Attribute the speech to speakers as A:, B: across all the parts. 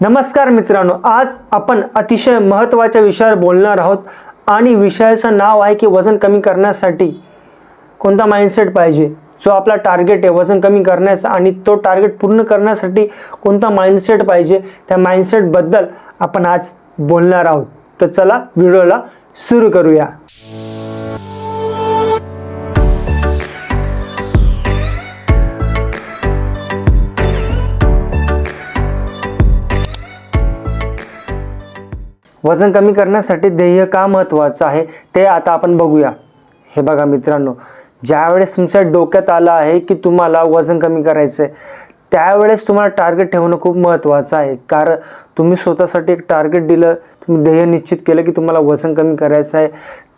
A: नमस्कार मित्रांनो आज आपण अतिशय महत्त्वाच्या विषयावर बोलणार आहोत आणि विषयाचं नाव आहे की वजन कमी करण्यासाठी कोणता माइंडसेट पाहिजे? जो आपला टार्गेट आहे वजन कमी करण्याचा आणि तो टार्गेट पूर्ण करण्यासाठी कोणता माइंडसेट पाहिजे? त्या माइंडसेटबद्दल आपण आज बोलणार आहोत. तर चला व्हिडिओला सुरू करूया. वजन कमी करण्यासाठी ध्येय का महत्त्वाचं आहे ते आता आपण बघूया. हे बघा मित्रांनो ज्यावेळेस तुमच्या डोक्यात आलं आहे की तुम्हाला वजन कमी करायचं आहे त्यावेळेस तुम्हाला टार्गेट ठेवणं खूप महत्त्वाचं आहे. कारण तुम्ही स्वतःसाठी एक टार्गेट दिलं तुम्ही ध्येय निश्चित केलं की तुम्हाला वजन कमी करायचं आहे.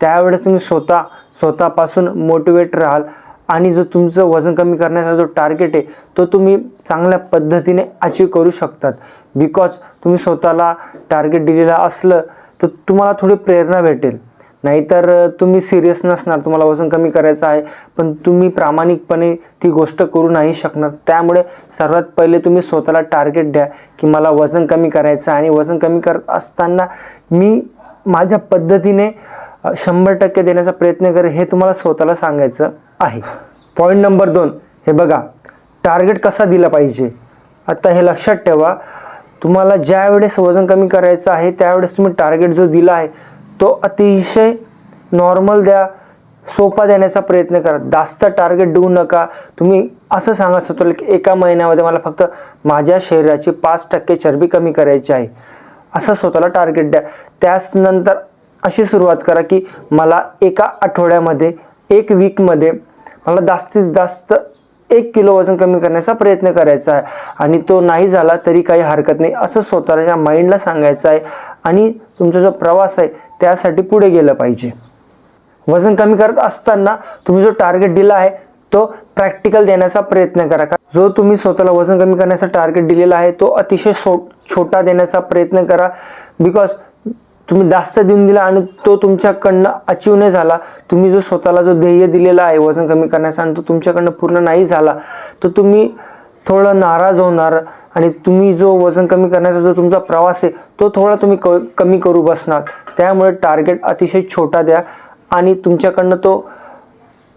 A: त्यावेळेस तुम्ही स्वतः स्वतःपासून मोटिवेट राहाल. आणि जो तुमचं वजन कमी करण्याचा जो टार्गेट आहे तो तुम्ही चांगल्या पद्धतीने अचीव करू शकतात. बिकॉज तुम्ही स्वतःला टार्गेट दिलेला असलं तर तुम्हाला थोडी प्रेरणा भेटेल. नाहीतर तुम्ही सिरियस नसणार तुम्हाला वजन कमी करायचं आहे पण तुम्ही प्रामाणिकपणे ती गोष्ट करू नाही शकणार. त्यामुळे सर्वात पहिले तुम्ही स्वतःला टार्गेट द्या की मला वजन कमी करायचं आहे आणि वजन कमी करत असताना मी माझ्या पद्धतीने शंभर टक्के देण्याचा प्रयत्न करेल हे तुम्हाला स्वतःला सांगायचं. आहे. पॉईंट नंबर दोन. हे बघा टार्गेट कसा दिला पाहिजे? आता हे लक्षात ठेवा तुम्हाला ज्या वेळेस वजन कमी करायचं आहे त्यावेळेस तुम्ही टार्गेट जो दिला आहे तो अतिशय नॉर्मल द्या सोपा देण्याचा प्रयत्न करा. जास्त टार्गेट देऊ नका. तुम्ही असं सांगा स्वतःला की एका महिन्यामध्ये मला फक्त माझ्या शरीराची पाच टक्के चरबी कमी करायची आहे. असं स्वतःला टार्गेट द्या. त्याचनंतर अशी सुरुवात करा की मला एका आठवड्यामध्ये एक वीकमध्ये मला जास्तीत जास्त एक किलो वजन कमी करण्याचा प्रयत्न करायचा आहे. आणि तो नाही झाला तरी काही हरकत नाही. असं स्वतःच्या माइंडला सांगायचं आहे. आणि तुमचा जो प्रवास आहे त्यासाठी पुढे गेलं पाहिजे. वजन कमी करत असताना तुम्ही जो टार्गेट दिला आहे तो प्रॅक्टिकल देण्याचा प्रयत्न करा. का जो तुम्ही स्वतःला वजन कमी करण्याचा टार्गेट दिलेला आहे तो अतिशय सो छोटा देण्याचा प्रयत्न करा. बिकॉज तुम्ही जास्त देऊन दिला आणि तो तुमच्याकडनं अचीव नाही झाला तुम्ही जो स्वतःला जो ध्येय दिलेला आहे वजन कमी करण्याचा आणि तो तुमच्याकडनं पूर्ण नाही झाला तर तुम्ही थोडं नाराज होणार आणि तुम्ही जो वजन कमी करण्याचा जो तुमचा प्रवास आहे तो थोडा तुम्ही क कमी करू बसणार. त्यामुळे टार्गेट अतिशय छोटा द्या आणि तुमच्याकडनं तो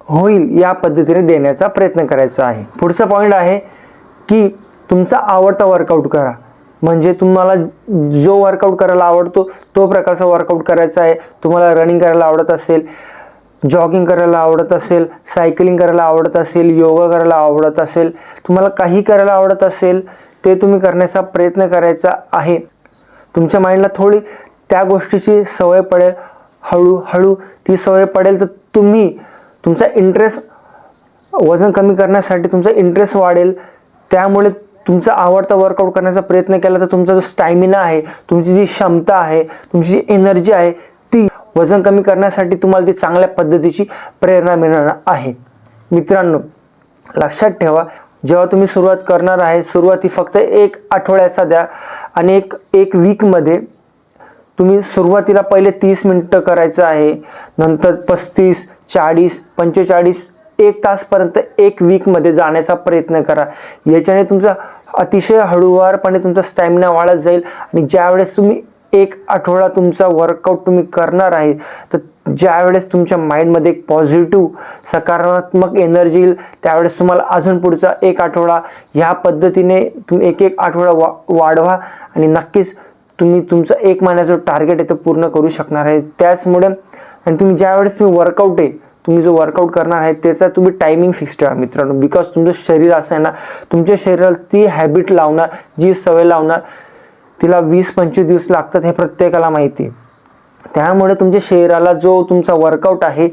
A: होईल या पद्धतीने देण्याचा प्रयत्न करायचा आहे. पुढचा पॉईंट आहे की तुमचा आवडता वर्कआउट करा. म्हणजे तुम्हाला जो वर्कआउट करायला आवडतो तो प्रकारचा वर्कआउट करायचा आहे. तुम्हाला रनिंग करायला आवडत असेल जॉगिंग करायला आवडत असेल सायकलिंग करायला आवडत असेल योगा करायला आवडत असेल तुम्हाला काही करायला आवडत असेल ते तुम्ही करण्याचा प्रयत्न करायचा आहे. तुमच्या माइंडला थोडी त्या गोष्टीची सवय पडेल. हळूहळू ती सवय पडेल तर तुम्ही तुमचा इंटरेस्ट वजन कमी करण्यासाठी तुमचा इंटरेस्ट वाढेल. त्यामुळे तुमचा आवडता वर्कआउट करण्याचा प्रयत्न केला तर तुमचा जो स्टॅमिना आहे तुमची जी क्षमता आहे तुमची जी एनर्जी आहे ती वजन कमी करण्यासाठी तुम्हाला ती चांगल्या पद्धतीची प्रेरणा मिळणार आहे. मित्रांनो लक्षात ठेवा जेव्हा तुम्ही सुरुवात करणार आहे सुरुवाती फक्त एक आठवड्याचा द्या आणि एक एक वीकमध्ये तुम्ही सुरुवातीला पहिले तीस मिनटं करायचं आहे नंतर पस्तीस चाळीस पंचेचाळीस एक तासपर्यंत एक वीकमध्ये जाण्याचा प्रयत्न करा. याच्याने तुमचा अतिशय हळूवारपणे तुमचा स्टॅमिना वाढत जाईल आणि ज्यावेळेस तुम्ही एक आठवडा तुमचा वर्कआउट तुम्ही करणार आहे तर ज्यावेळेस तुमच्या माइंडमध्ये एक पॉझिटिव्ह सकारात्मक एनर्जी येईल त्यावेळेस तुम्हाला अजून पुढचा एक आठवडा ह्या पद्धतीने तुम्ही एक एक आठवडा वा वाढवा आणि नक्कीच तुम्ही तुमचा एक महिन्याचं टार्गेट आहे तो पूर्ण करू शकणार आहे. त्याचमुळे आणि तुम्ही ज्यावेळेस तुम्ही वर्कआउट आहे तुम्ही जो वर्कआउट करणार आहे त्याचा तुम्ही टायमिंग फिक्स ठेवा मित्रांनो. बिकॉज तुमचं शरीर असं आहे ना तुमच्या शरीराला ती हॅबिट लावणार जी सवय लावणार तिला वीस पंचवीस दिवस लागतात हे प्रत्येकाला माहिती आहे. त्यामुळे तुमच्या शरीराला जो तुमचा वर्कआउट आहे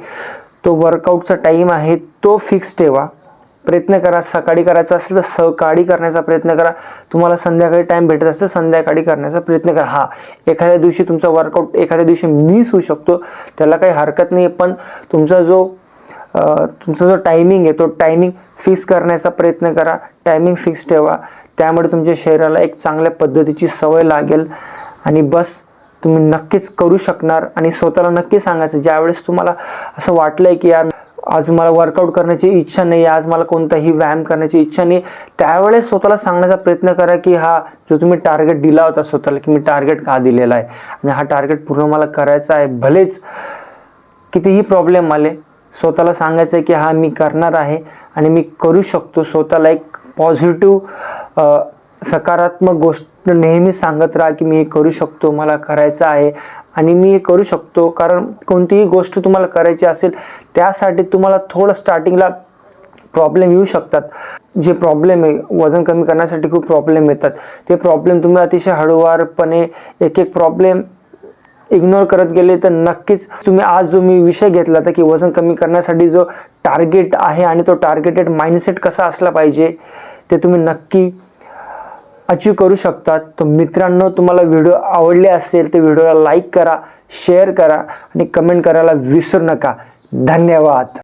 A: तो वर्कआउटचा टाईम आहे तो फिक्स ठेवा. प्रयत्न करा सकाळी करायचा असेल तर सकाळी करण्याचा प्रयत्न करा. तुम्हाला संध्याकाळी टाईम भेटत असेल संध्याकाळी करण्याचा प्रयत्न करा. हा एखाद्या दिवशी तुमचा वर्कआउट एखाद्या दिवशी मिस होऊ शकतो. त्याला काही हरकत नाही पण तुमचा जो तुमचा जो टायमिंग आहे तो टायमिंग फिक्स करण्याचा प्रयत्न करा. टायमिंग फिक्स ठेवा. त्यामुळे तुमच्या शरीराला एक चांगल्या पद्धतीची सवय लागेल. आणि बस तुम्ही नक्कीच करू शकणार. आणि स्वतःला नक्की सांगायचं ज्यावेळेस तुम्हाला असं वाटलंय की यार आज मला वर्कआउट करण्याची इच्छा नाही आज मला कोणताही व्यायाम करण्याची इच्छा नाही. त्यावेळेस स्वतःला सांगण्याचा प्रयत्न करा की हा जो तुम्ही टार्गेट दिला होता स्वतःला की मी टार्गेट का दिलेला आहे? आणि हा टार्गेट पूर्ण मला करायचा आहे भलेच कितीही प्रॉब्लेम आले स्वतःला सांगायचं आहे की हा मी करणार आहे आणि मी करू शकतो. स्वतःला एक पॉझिटिव्ह सकारात्मक गोष्ट नेहमी सांगत राहा की मी हे करू शकतो मला करायचं आहे. आणि मी हे करू शकतो कारण कोणतीही गोष्ट तुम्हाला करायची असेल त्यासाठी तुम्हाला थोडं स्टार्टिंगला प्रॉब्लेम येऊ शकतात. जे प्रॉब्लेम आहे वजन कमी करण्यासाठी खूप प्रॉब्लेम येतात. ते प्रॉब्लेम तुम्ही अतिशय हळूवारपणे एक एक प्रॉब्लेम इग्नोर करत गेले तर नक्कीच तुम्ही आज जो मी विषय घेतला होता की वजन कमी करण्यासाठी जो टार्गेट आहे आणि तो टार्गेटेड माइंडसेट कसा असला पाहिजे ते तुम्ही नक्की अचीव करू शकतात. तर मित्रांनो तुम्हाला व्हिडिओ आवडले असेल तर व्हिडिओला लाईक करा शेअर करा आणि कमेंट करायला विसरू नका. धन्यवाद.